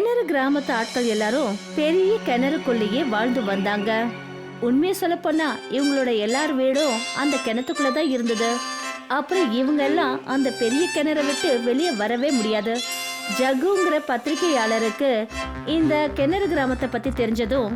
கிணறு கிராமத்து ஆட்கள் எல்லாரும் பெரிய கிணறுக்குள்ளேயே வாழ்ந்து வந்தாங்க. உண்மையை சொல்ல போனா இவங்களோட எல்லார் வீடும் அந்த கிணத்துக்குள்ள தான் இருந்தது. அப்புறம் இவங்க எல்லாம் அந்த பெரிய கிணறை விட்டு வெளியே வரவே முடியாது. ஜகுங்கிற பத்திரிகையாளருக்கு இந்த கிணறு கிராமத்தை பத்தி தெரிஞ்சதும்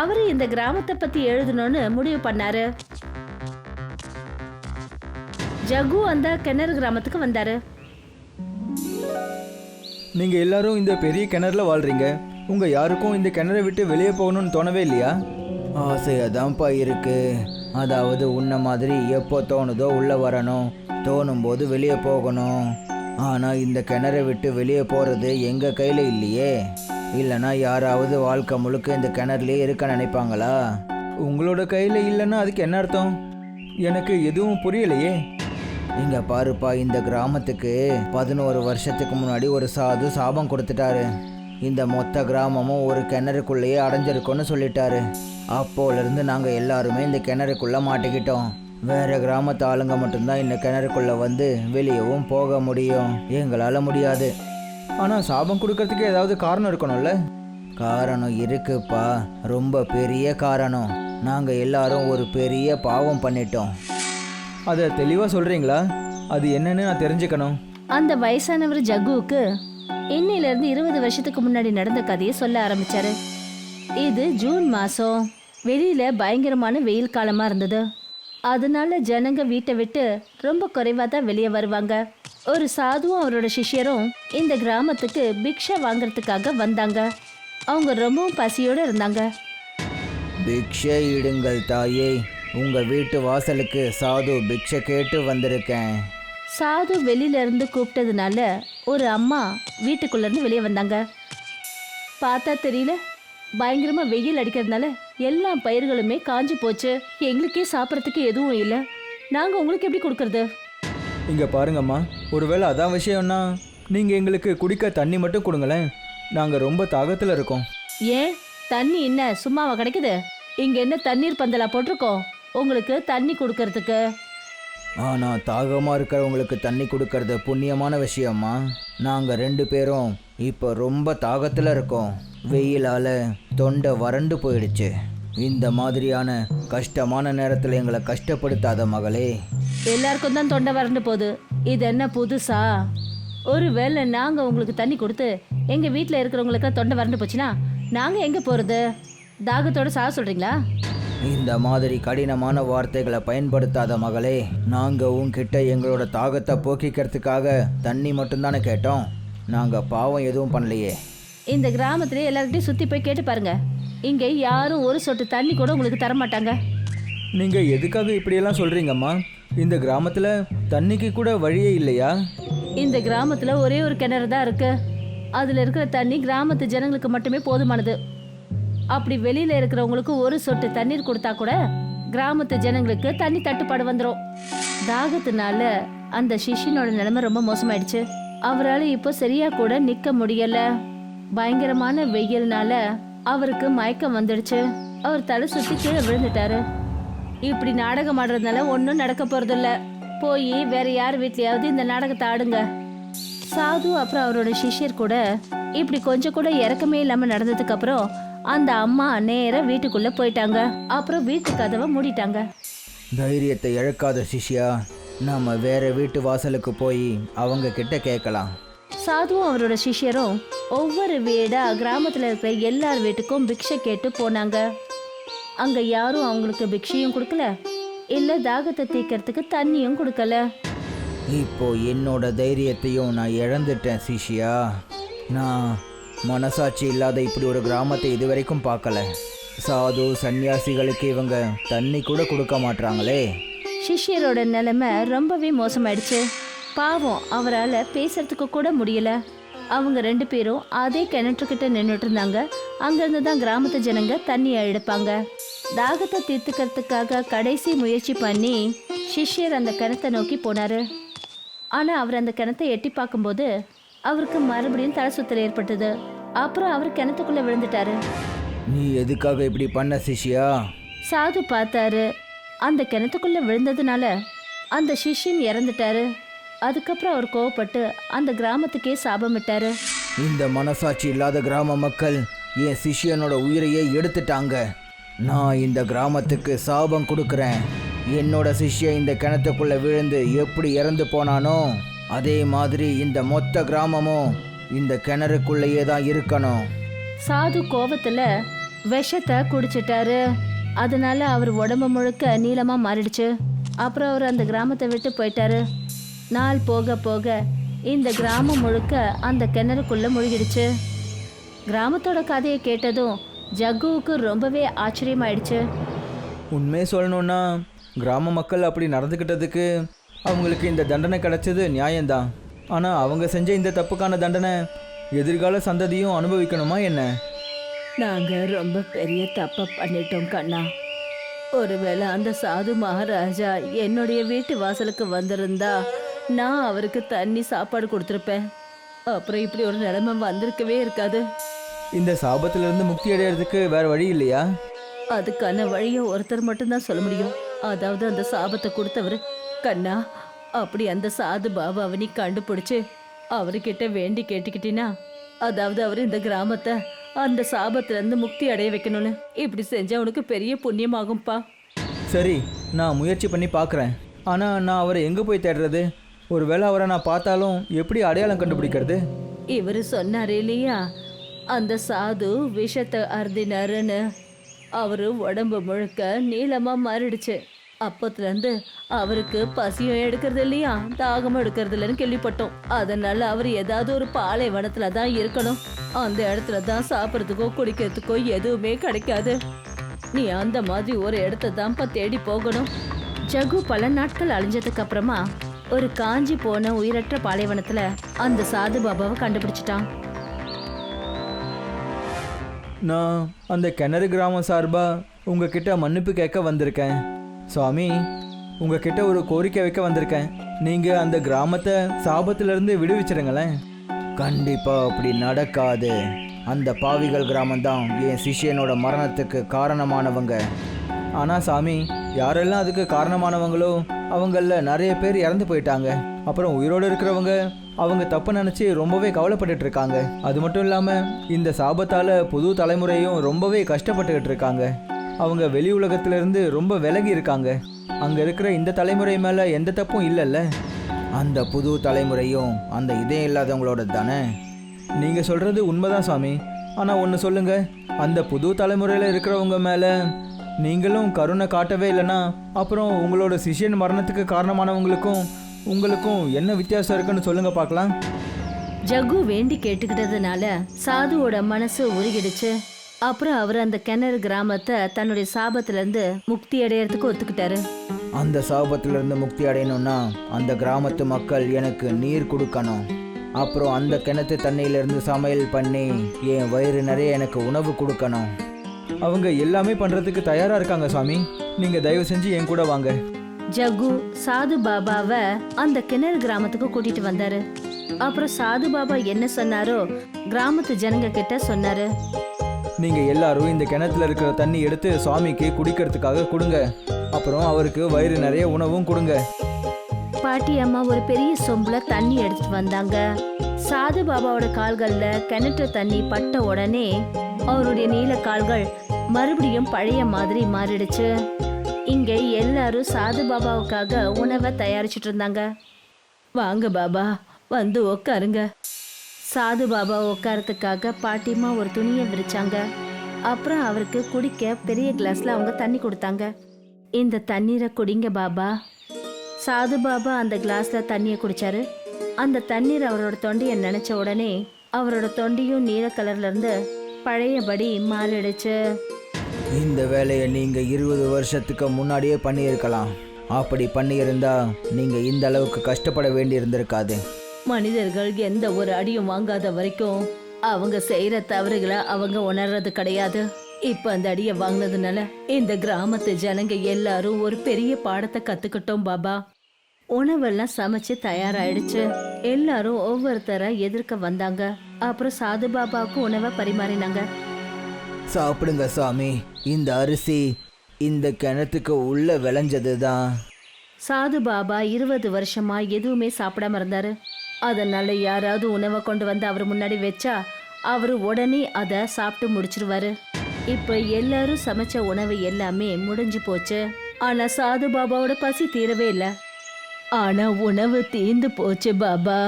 அவரு இந்த கிராமத்தை பத்தி எழுதணும்னு முடிவு பண்ணாரு. ஜகு அந்த கிணறு கிராமத்துக்கு வந்தாரு. நீங்கள் எல்லாரும் இந்த பெரிய கிணறுல வாழ்றீங்க. உங்கள் யாருக்கும் இந்த கிணறை விட்டு வெளியே போகணும்னு தோணவே இல்லையா? ஆசையாதான்ப்பா இருக்குது அதாவது உன்ன மாதிரி எப்போ தோணுதோ உள்ளே வரணும். தோணும் போது வெளியே போகணும். ஆனால் இந்த கிணறை விட்டு வெளியே போகிறது எங்கள் கையில் இல்லையே? இல்லைன்னா யாராவது வாழ்க்கை முழுக்க இந்த கிணறுலேயே இருக்க நினைப்பாங்களா? உங்களோட கையில் இல்லைன்னா அதுக்கு என்ன அர்த்தம்? எனக்கு எதுவும் புரியலையே. இங்க பாருப்பா இந்த கிராமத்துக்கு பதினோரு வருஷத்துக்கு முன்னாடி ஒரு சாது சாபம் கொடுத்துட்டாரு. இந்த மொத்த கிராமமும் ஒரு கிணறுக்குள்ளேயே அடைஞ்சிருக்கும்னு சொல்லிட்டாரு. அப்போலேருந்து நாங்கள் எல்லாருமே இந்த கிணறுக்குள்ளே மாட்டிக்கிட்டோம். வேற கிராமத்து ஆளுங்க மட்டும்தான் இந்த கிணறுக்குள்ளே வந்து வெளியவும் போக முடியும். எங்களால் முடியாது. ஆனால் சாபம் கொடுக்கறதுக்கு ஏதாவது காரணம் இருக்கணும்ல? காரணம் இருக்குப்பா. ரொம்ப பெரிய காரணம். நாங்கள் எல்லாரும் ஒரு பெரிய பாவம் பண்ணிட்டோம். அதை தெளிவாக சொல்கிறீங்களா அது என்னன்னு நான் தெரிஞ்சுக்கணும். அந்த வயசானவர் ஜகுவுக்கு இன்னையில இருந்து இருபது வருஷத்துக்கு முன்னாடி நடந்த கதையை சொல்ல ஆரம்பிச்சாரு. இது ஜூன் மாசம். வெளியில பயங்கரமான வெயில் காலமா இருந்தது. அதனால ஜனங்க வீட்டை விட்டு ரொம்ப குறைவா தான் வெளியே வருவாங்க. ஒரு சாதுவும் அவரோட சிஷ்யரும் இந்த கிராமத்துக்கு பிக்ஷா வாங்குறதுக்காக வந்தாங்க. அவங்க ரொம்பவும் பசியோட இருந்தாங்க. பிக்ஷை இடுங்கள் தாயே. உங்கள் வீட்டு வாசலுக்கு சாது பிக்ஷை கேட்டு வந்திருக்கேன். சாது வெளியில இருந்து கூப்பிட்டதுனால ஒரு அம்மா வீட்டுக்குள்ள இருந்து வெளியே வந்தாங்க. பார்த்தா தெரியல பயங்கரமா வெயில் அடிக்கிறதுனால எல்லா பயிர்களுமே காஞ்சு போச்சு. எங்களுக்கே சாப்பிட்றதுக்கு எதுவும் இல்லை. நாங்க உங்களுக்கு எப்படி கொடுக்கறது? இங்கே பாருங்கம்மா ஒருவேளை அதான் விஷயம்னா நீங்கள் எங்களுக்கு குடிக்க தண்ணி மட்டும் கொடுங்களேன். நாங்கள் ரொம்ப தாகத்தில் இருக்கோம். ஏன்? தண்ணி என்ன சும்மாவா கிடைக்குது? இங்க என்ன தண்ணீர் பந்தலா போட்டிருக்கோம்? உங்களுக்கு தண்ணி கொடுக்கறதுக்கு? ஆனால் தாகமாக இருக்கிறவங்களுக்கு தண்ணி கொடுக்கறது புண்ணியமான விஷயம்மா நாங்கள் ரெண்டு பேரும் இப்போ ரொம்ப தாகத்தில் இருக்கோம். வெயிலால் தொண்டை வறண்டு போயிடுச்சு. இந்த மாதிரியான கஷ்டமான நேரத்தில் எங்களை கஷ்டப்படுத்தாத மகளே. எல்லாருக்கும் தான் தொண்டை வறண்டு போகுது. இது என்ன புதுசா? ஒருவேளை நாங்க உங்களுக்கு தண்ணி கொடுத்து எங்க வீட்ல இருக்கிறவங்களுக்கு தொண்டை வறண்டு போச்சுன்னா நாங்க எங்க போறது? தாகத்தோட சாக சொல்றீங்களா? இந்த மாதிரி கடினமான வார்த்தைகளை பயன்படுத்தாத மகளே நாங்கள் உன்கிட்ட எங்களோட தாகத்தை போக்கிக்கிறதுக்காக தண்ணி மட்டும்தானே கேட்டோம். நாங்கள் பாவம் எதுவும் பண்ணலையே. இந்த கிராமத்திலே எல்லார்கிட்டயும் சுத்தி போய் கேட்டு பாருங்க. இங்க யாரும் ஒரு சொட்டு தண்ணி கூட உங்களுக்கு தர மாட்டாங்க நீங்கள் எதுக்காக இப்படியெல்லாம் சொல்கிறீங்கம்மா இந்த கிராமத்தில் தண்ணிக்கு கூட வழியே இல்லையா? இந்த கிராமத்துல ஒரே ஒரு கிணறு தான் இருக்கு. அதுல இருக்கிற தண்ணி கிராமத்து ஜனங்களுக்கு மட்டுமே போதுமானது. அப்படி வெளியில இருக்கிறவங்களுக்கு ஒரு சொட்டு தண்ணீர் கொடுத்தா கூட கிராமத்து ஜனங்களுக்கு தண்ணி தட்டுப்பாடு வந்துடும் தாகத்தினால அந்த சிஷ்யனோட நிலைமை ரொம்ப மோசமாயிடுச்சு. அவரால் இப்போ சரியா கூட நிக்க முடியல. பயங்கரமான வெயில்னால அவருக்கு மயக்கம் வந்துடுச்சு. அவர் தலை சுத்தி கீழே விழுந்துட்டாரு. இப்படி நாடகம் ஆடுறதுனால ஒன்றும் நடக்க போறதில்ல. போய் வேற யார் வீட்லயாவது இந்த நாடகத்தை ஆடுங்க. சாது அப்புறம் அவரோட சிஷியர் கூட இப்படி கொஞ்சம் கூட இறக்கமே இல்லாம நடந்ததுக்கு அப்புறம் அந்த அம்மா நேரா வீட்டுக்குள்ள போயிட்டாங்க. அப்புறம் வீட்டு கதவை மூடிட்டாங்க. தைரியத்தை இழக்காத சிஷ்யா நாம வேற வீட்டு வாசலுக்கு போய் அவங்க கிட்ட கேட்கலாம். சாதுவும் அவரோட சிஷ்யரும் ஒவ்வொரு வீடா கிராமத்துல இருக்கிற எல்லார் வீட்டுக்கும் பிக்ஷை கேட்டு போனாங்க. அங்க யாரும் அவங்களுக்கு பிக்ஷையும் கொடுக்கல. இல்ல தாகத்தை தீக்கிறதுக்கு தண்ணியும் கொடுக்கல. இப்போ என்னோட தைரியத்தையும் நான் இழந்துட்டேன் சிஷ்யா. நான் மனசாட்சி இல்லாத இப்படி ஒரு கிராமத்தை இதுவரைக்கும் பார்க்கல. சாது சன்னியாசிகளுக்கு இவங்க தண்ணி கூட கொடுக்க மாட்றாங்களே. சிஷ்யரோட நிலைமை ரொம்பவே மோசமாயிடுச்சு. பாவம் அவரால் பேசுறதுக்கு கூட முடியல. அவங்க ரெண்டு பேரும் அதே கிணற்றுக்கிட்ட நின்றுட்டு இருந்தாங்க. அங்கேருந்து தான் கிராமத்து ஜனங்க தண்ணியை எடுப்பாங்க. தாகத்தை தீர்த்துக்கிறதுக்காக கடைசி முயற்சி பண்ணி சிஷ்யர் அந்த கிணத்தை நோக்கி போனாரு. ஆனால் அவர் அந்த கிணத்தை எட்டி பார்க்கும்போது அவருக்கு மறுபடியும் தலை சுத்தல் ஏற்பட்டது. அப்புறம் அவர் கிணத்துக்குள்ள விழுந்துட்டாரு. நீ எதுக்காக இப்படி பண்ண சிஷ்யா? சாது பார்த்தாரு. அந்த கிணத்துக்குள்ள விழுந்ததுனால அந்த சிஷ்யன் இறந்துட்டாரு. அதுக்கப்புறம் அவர் கோவப்பட்டு அந்த கிராமத்துக்கே சாபமிட்டாரு இந்த மனசாட்சி இல்லாத கிராம மக்கள் என் சிஷ்யனோட உயிரையே எடுத்துட்டாங்க. நான் இந்த கிராமத்துக்கு சாபம் கொடுக்குறேன். என்னோட சிஷ்யன் இந்த கிணத்துக்குள்ள விழுந்து எப்படி இறந்து போனானோ? அதே மாதிரி இந்த மொத்த கிராமமும் இந்த கிணறுக்குள்ளேயே தான் இருக்கணும். சாது கோவத்துல விஷத்தை குடிச்சிட்டாரு. அதனால அவர் உடம்பு முழுக்க நீளமா மாறிடுச்சு. அப்புறம் அவர் அந்த கிராமத்தை விட்டு போயிட்டாரு. நாள் போக போக இந்த கிராமம் முழுக்க அந்த கிணறுக்குள்ள முழுகிடுச்சு. கிராமத்தோட கதையை கேட்டதும் ஜக்குவுக்கு ரொம்பவே ஆச்சரியமாயிடுச்சு. உண்மையை சொல்லணும்னா கிராம மக்கள் அப்படி நடந்துக்கிட்டதுக்கு அவங்களுக்கு இந்த தண்டனை கிடைச்சது நியாயம்தான். ஆனால் அவங்க செஞ்ச இந்த தப்புக்கான தண்டனை எதிர்கால சந்ததியும் அனுபவிக்கணுமா என்ன? நாங்க ரொம்ப பெரிய தப்ப பண்ணிட்டோம் கண்ணா. ஒருவேளை அந்த சாது மகாராஜா என்னுடைய வீட்டு வாசலுக்கு வந்திருந்தா நான் அவருக்கு தண்ணி சாப்பாடு கொடுத்துருப்பேன். அப்புறம் இப்படி ஒரு நிலைமை வந்திருக்கவே இருக்காது. இந்த சாபத்திலிருந்து முக்தி அடையிறதுக்கு வேற வழி இல்லையா? அதுக்கான வழியை ஒருத்தர் மட்டும்தான் சொல்ல முடியும். அதாவது அந்த சாபத்தை கொடுத்தவர் கண்ணா அப்படி அந்த சாது பாபாவை நீ கண்டுபிடிச்சு அவர்கிட்ட வேண்டி கேட்டுக்கிட்டினா அதாவது அவர் இந்த கிராமத்தை அந்த சாபத்துல இருந்து முக்தி அடைய வைக்கணும்னு இப்படி செஞ்சா உனக்கு பெரிய புண்ணியமாகும்பா. சரி நான் முயற்சி பண்ணி பார்க்குறேன் ஆனால் நான் அவரை எங்கே போய் தேடுறது? ஒருவேளை அவரை நான் பார்த்தாலும் எப்படி அடையாளம் கண்டுபிடிக்கிறது? இவர் சொன்னாரு இல்லையா அந்த சாது விஷத்தை அருந்தினாருன்னு. அவரு உடம்பு முழுக்க நீளமா மாறிடுச்சு. அப்பத்துல இருந்து அவருக்கு பசியும் எடுக்கிறது இல்லையா? தாகமும் எடுக்கிறது இல்லைன்னு கேள்விப்பட்டோம். அதனால அவர் ஏதாவது ஒரு பாலைவனத்தில் தான் இருக்கணும். அந்த இடத்துல தான் சாப்பிட்றதுக்கோ குடிக்கிறதுக்கோ எதுவுமே கிடைக்காது. நீ அந்த மாதிரி ஒரு இடத்த தான்ப்பா தேடி போகணும். ஜகு பல நாட்கள் அழிஞ்சதுக்கு அப்புறமா ஒரு காஞ்சி போன உயிரற்ற பாலைவனத்துல அந்த சாது பாபாவை கண்டுபிடிச்சிட்டான். நான் அந்த கிணறு கிராமம் சார்பாக உங்ககிட்ட மன்னிப்பு கேட்க வந்திருக்கேன். சுவாமி உங்ககிட்ட ஒரு கோரிக்கை வைக்க வந்திருக்கேன். நீங்கள் அந்த கிராமத்தை சாபத்திலிருந்து விடுவிச்சிருங்களேன். கண்டிப்பாக அப்படி நடக்காது. அந்த பாவிகள் கிராமம்தான் என் சிஷியனோட மரணத்துக்கு காரணமானவங்க. ஆனால் சாமி யாரெல்லாம் அதுக்கு காரணமானவங்களோ அவங்களில் நிறைய பேர் இறந்து போயிட்டாங்க. அப்புறம் உயிரோடு இருக்கிறவங்க அவங்க தப்பு நினச்சி ரொம்பவே கவலைப்பட்டுட்டு இருக்காங்க. அது மட்டும் இல்லாமல் இந்த சாபத்தால் புது தலைமுறையும் ரொம்பவே கஷ்டப்பட்டுக்கிட்டு இருக்காங்க. அவங்க வெளி உலகத்திலிருந்து ரொம்ப விலகி இருக்காங்க. அங்கே இருக்கிற இந்த தலைமுறை மேலே எந்த தப்பும் இல்லைல்ல. அந்த புது தலைமுறையும் அந்த இதயம் இல்லாதவங்களோட தானே? நீங்கள் சொல்கிறது உண்மைதான் சாமி. ஆனால் ஒன்று சொல்லுங்க. அந்த புது தலைமுறையில் இருக்கிறவங்க மேலே நீங்களும் கருணை காட்டவே இல்லைன்னா அப்புறம் உங்களோட சிஷ்யன் மரணத்துக்கு காரணமானவங்களுக்கும் உங்களுக்கும் என்ன வித்தியாசம் இருக்குன்னு சொல்லுங்கள் பார்க்கலாம். ஜகு வேண்டி கேட்டுக்கிட்டதுனால சாதுவோட மனசு உருகிடுச்சு. அப்புறம் அவர் அந்த கிணறு கிராமத்தை தன்னுடைய சாபத்துல இருந்து முக்தி அடையறதுக்கு ஒத்துக்கிட்டாரு. அந்த சாபத்திலிருந்து முக்தி அடையணும்னா அந்த கிராமத்து மக்கள் எனக்கு நீர் கொடுக்கணும். அப்புறம் அந்த கிணத்து தண்ணியிலிருந்து சமையல் பண்ணி என் வயிறு நிறைய எனக்கு உணவு கொடுக்கணும். அவங்க எல்லாமே பண்ணுறதுக்கு தயாராக இருக்காங்க சாமி. நீங்கள் தயவு செஞ்சு என் கூட வாங்க. ஜகு சாது பாபாவை அந்த கிணறு கிராமத்துக்கு கூட்டிட்டு வந்தாரு. அப்புறம் சாது பாபா என்ன சொன்னாரோ கிராமத்து ஜனங்க கிட்ட சொன்னாரு. நீங்கள் எல்லாரும் இந்த கிணத்துல இருக்கிற தண்ணி எடுத்து சுவாமிக்கு குடிக்கிறதுக்காக கொடுங்க. அப்புறம் அவருக்கு வயிறு நிறைய உணவும் கொடுங்க. பாட்டி அம்மா ஒரு பெரிய சொம்புல தண்ணி எடுத்துட்டு வந்தாங்க. சாது பாபாவோட கால்கள்ல கிணற்று தண்ணி பட்ட உடனே அவருடைய நீல கால்கள் மறுபடியும் பழைய மாதிரி மாறிடுச்சு. இங்க எல்லாரும் சாது பாபாவுக்காக உணவை தயாரிச்சிட்டு இருந்தாங்க. வாங்க பாபா வந்து உட்காருங்க சாது பாபா உட்காரத்துக்காக பாட்டிமா ஒரு துணியை விரிச்சாங்க. அப்புறம் அவருக்கு குடிக்க பெரிய கிளாஸ்ல அவங்க தண்ணி கொடுத்தாங்க. இந்த தண்ணீரை குடிங்க பாபா. சாது பாபா அந்த கிளாஸ்ல தண்ணியை குடிச்சாரு. அந்த தண்ணீர் அவரோட தொண்டையை நினைச்ச உடனே அவரோட தொண்டையும் நீல கலர்ல இருந்து பழையபடி மாறிடுச்சு. இந்த வேலையை நீங்கள் இருபது வருஷத்துக்கு முன்னாடியே பண்ணியிருக்கலாம். அப்படி பண்ணியிருந்தா நீங்கள் இந்த அளவுக்கு கஷ்டப்பட வேண்டி இருந்திருக்காது மனிதர்கள் எந்த ஒரு அடியும் வாங்காத வரைக்கும் அவங்க செய்யற தவறுகளை அவங்க உணர்றது கிடையாது. இப்ப அந்த அடியை வாங்கினதுனால இந்த கிராமத்து ஜனங்க எல்லாரும் ஒரு பெரிய பாடத்தை கத்துக்கிட்டோம் பாபா. உணவெல்லாம் சமைச்சு தயாராயிடுச்சு. எல்லாரும் ஒவ்வொருத்தர எதிர்க்க வந்தாங்க. அப்புறம் சாது பாபாவுக்கு உணவை பரிமாறினாங்க. சாப்பிடுங்க சாமி. இந்த அரிசி இந்த கிணத்துக்கு உள்ள விளைஞ்சது தான் சாது பாபா இருபது வருஷமா எதுவுமே சாப்பிடாம இருந்தாரு. அதனால யாராவது உணவை கொண்டு வந்து அவர் முன்னாடி வச்சா அவர் உடனே அதை சாப்பிட்டு முடிச்சிருவாரு. இப்போ எல்லாரும் சமைச்ச உணவு எல்லாமே முடிஞ்சு போச்சு. ஆனா சாது பாபாவோட பசி தீரவே இல்லை. ஆனா உணவு தீந்து போச்சு பாபா.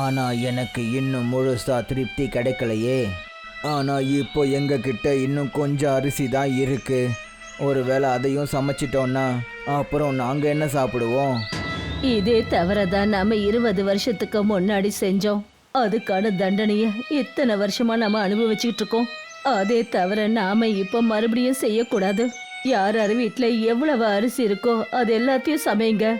ஆனா எனக்கு இன்னும் முழுசா திருப்தி கிடைக்கலையே. ஆனா இப்போ எங்க கிட்ட இன்னும் கொஞ்சம் அரிசி தான் இருக்கு. ஒருவேளை அதையும் சமைச்சிட்டோன்னா அப்புறம் நாங்க என்ன சாப்பிடுவோம்? இதே தவறதான் நாம இருபது வருஷத்துக்கு முன்னாடி செஞ்சோம். அதுக்கான தண்டனைய இத்தனை வருஷமா நாம அனுபவிச்சுட்டு இருக்கோம். அதே தவிர நாம இப்ப மறுபடியும் செய்யக்கூடாது. யார் யார் வீட்டுல எவ்வளவு அரிசி இருக்கோ அது எல்லாத்தையும் சமைங்க.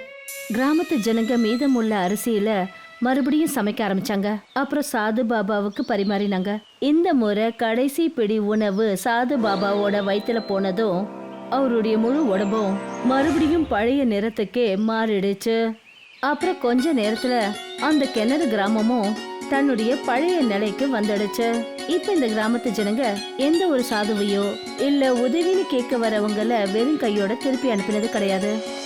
கிராமத்து ஜனங்க மீதமுள்ள அரிசியில மறுபடியும் சமைக்க ஆரம்பிச்சாங்க. அப்புறம் சாது பாபாவுக்கு பரிமாறினாங்க. இந்த முறை கடைசி பிடி உணவு சாது பாபாவோட வயிற்றுல போனதும் அவருடைய முழு உடம்பும் மறுபடியும் பழைய நிறத்துக்கே மாறிடுச்சு. அப்புறம் கொஞ்ச நேரத்துல அந்த கிணறு கிராமமும் தன்னுடைய பழைய நிலைக்கு வந்துடுச்சு. இப்ப இந்த கிராமத்து ஜனங்க எந்த ஒரு சாதுவையோ இல்ல உதவின்னு கேட்க வரவங்கள வெறும் கையோட திருப்பி அனுப்பினது கிடையாது.